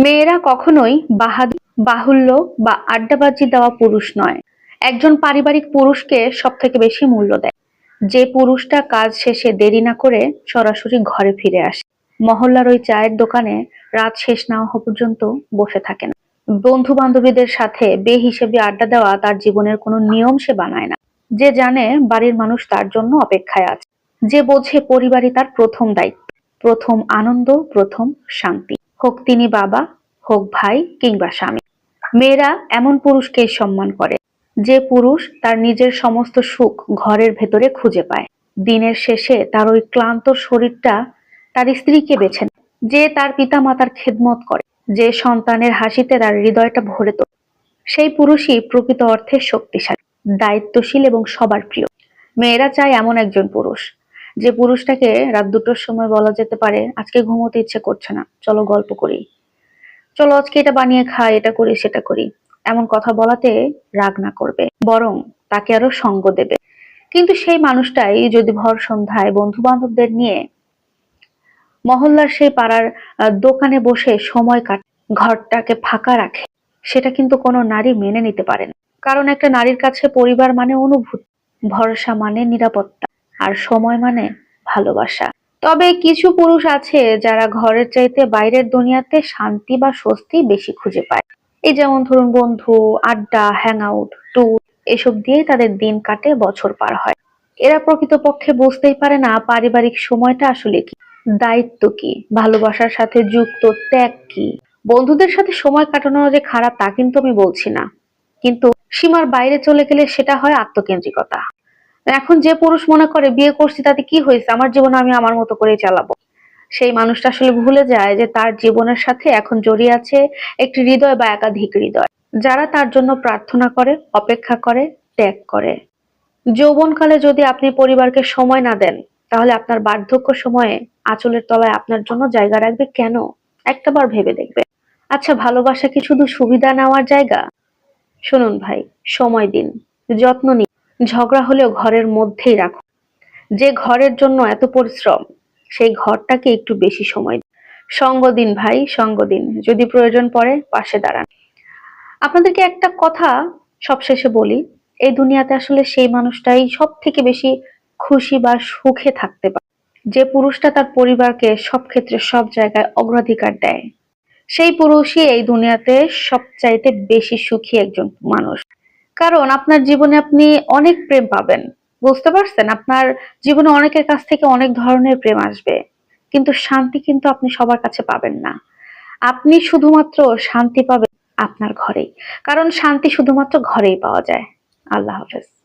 মেয়েরা কখনোই বাহাদুর, বাহুল্য বা আড্ডাবাজি দেওয়া পুরুষ নয়। একজন পারিবারিক পুরুষকে সব থেকে বেশি মূল্য দেয়। যে পুরুষটা কাজ শেষে দেরি না করে সরাসরি ঘরে ফিরে আসে। মহল্লার ওই চায়ের দোকানে রাত শেষ না হওয়া পর্যন্ত বসে থাকে না। বন্ধু বান্ধবীদের সাথে বে হিসেবে আড্ডা দেওয়া তার জীবনের কোনো নিয়ম সে বানায় না। যে জানে বাড়ির মানুষ তার জন্য অপেক্ষায় আছে। যে বোঝে পরিবারই তার প্রথম দায়িত্ব। প্রথম আনন্দ, প্রথম শান্তি। হোক তিনি বাবা, হোক ভাই কিংবা স্বামী। মেয়েরা এমন পুরুষকেই সম্মান করে, যে পুরুষ তার নিজের সমস্ত সুখ ঘরের ভেতরে খুঁজে পায়। দিনের শেষে তার ওই ক্লান্ত শরীরটা তার স্ত্রীকে বেছে নেয়, যে তার পিতা মাতার খেদমত করে, যে সন্তানের হাসিতে তার হৃদয়টা ভরে তোলে। সেই পুরুষই প্রকৃত অর্থে শক্তিশালী, দায়িত্বশীল এবং সবার প্রিয়। মেয়েরা চায় এমন একজন পুরুষ যে পুরুষটাকে রাত দুটোর সময় বলা যেতে পারে, আজকে ঘুমোতে ইচ্ছে করছে না। চলো গল্প করি। চলো আজকে এটা বানিয়ে খাই, এটা করি, সেটা করি। এমন কথা বলাতে রাগ না করবে, বরং তাকে আরও সঙ্গ দেবে। কিন্তু সেই মানুষটাই যদি ভর সন্ধ্যায় বন্ধু বান্ধবদের নিয়ে মহল্লার সেই পাড়ার দোকানে বসে সময় কাটে, ঘরটাকে ফাঁকা রাখে, সেটা কিন্তু কোনো নারী মেনে নিতে পারে না। কারণ একটা নারীর কাছে পরিবার মানে অনুভূতি, ভরসা মানে নিরাপত্তা। আর সময় মানে ভালোবাসা। তবে কিছু পুরুষ আছে যারা ঘরের চাইতে বাইরের দুনিয়াতে শান্তি বা স্বস্তি বেশি খুঁজে পায়। এই যেমন ধরুন বন্ধু, আড্ডা হ্যাং আউট ট্যুর এসব দিয়েই তাদের দিন কাটে, বছর পার হয়। এরা প্রকৃতপক্ষে বুঝতেই পারে না পারিবারিক সময়টা আসলে কি। দায়িত্ব কি? ভালোবাসার সাথে যুক্ত ত্যাগ কি? বন্ধুদের সাথে সময় কাটানো যে খারাপ তা কিন্তু আমি বলছি না। কিন্তু সীমার বাইরে চলে গেলে সেটা হয় আত্মকেন্দ্রিকতা। এখন যে পুরুষ মনে করে বিয়ে করছি, তাতে কি হয়েছে? আমার জীবন আমি আমার মতো করে চালাবো। সেই মানুষটা আসলে ভুলে যায় যে তার জীবনের সাথে এখন জড়িয়ে আছে একটি হৃদয় বা একাধিক হৃদয়। যারা তার জন্য প্রার্থনা করে, অপেক্ষা করে, ত্যাগ করে। যৌবনকালে যদি আপনি পরিবারকে সময় না দেন, তাহলে আপনার বার্ধক্য সময়ে আঁচলের তলায় আপনার জন্য জায়গা রাখবে কেন? একটাবার ভেবে দেখবে। আচ্ছা ভালোবাসা কি শুধু সুবিধা নেওয়ার জায়গা? শুনুন ভাই, সময় দিন, যত্ন নিন। ঝগড়া হলেও ঘরের মধ্যেই রাখো। যে ঘরের জন্য এত পরিশ্রম, সেই ঘরটাকে একটু বেশি সময় সঙ্গ দিন ভাই, সঙ্গ দিন। যদি প্রয়োজন পড়ে, পাশে দাঁড়ান। আপনাদেরকে একটা কথা সবশেষে বলি, এই দুনিয়াতে আসলে সেই মানুষটাই সব থেকে বেশি খুশি বা সুখে থাকতে পারে। যে পুরুষটা তার পরিবারকে সব ক্ষেত্রে সব জায়গায় অগ্রাধিকার দেয়, সেই পুরুষই এই দুনিয়াতে সবচাইতে বেশি সুখী একজন মানুষ। কারণ আপনার জীবনে আপনি অনেক প্রেম পাবেন। বুঝতে পারছেন? আপনার জীবনে অনেকের কাছ থেকে অনেক ধরনের প্রেম আসবে। কিন্তু শান্তি কিন্তু আপনি সবার কাছে পাবেন না। আপনি শুধুমাত্র শান্তি পাবেন আপনার ঘরেই। কারণ শান্তি শুধুমাত্র ঘরেই পাওয়া যায়। আল্লাহ হাফেজ।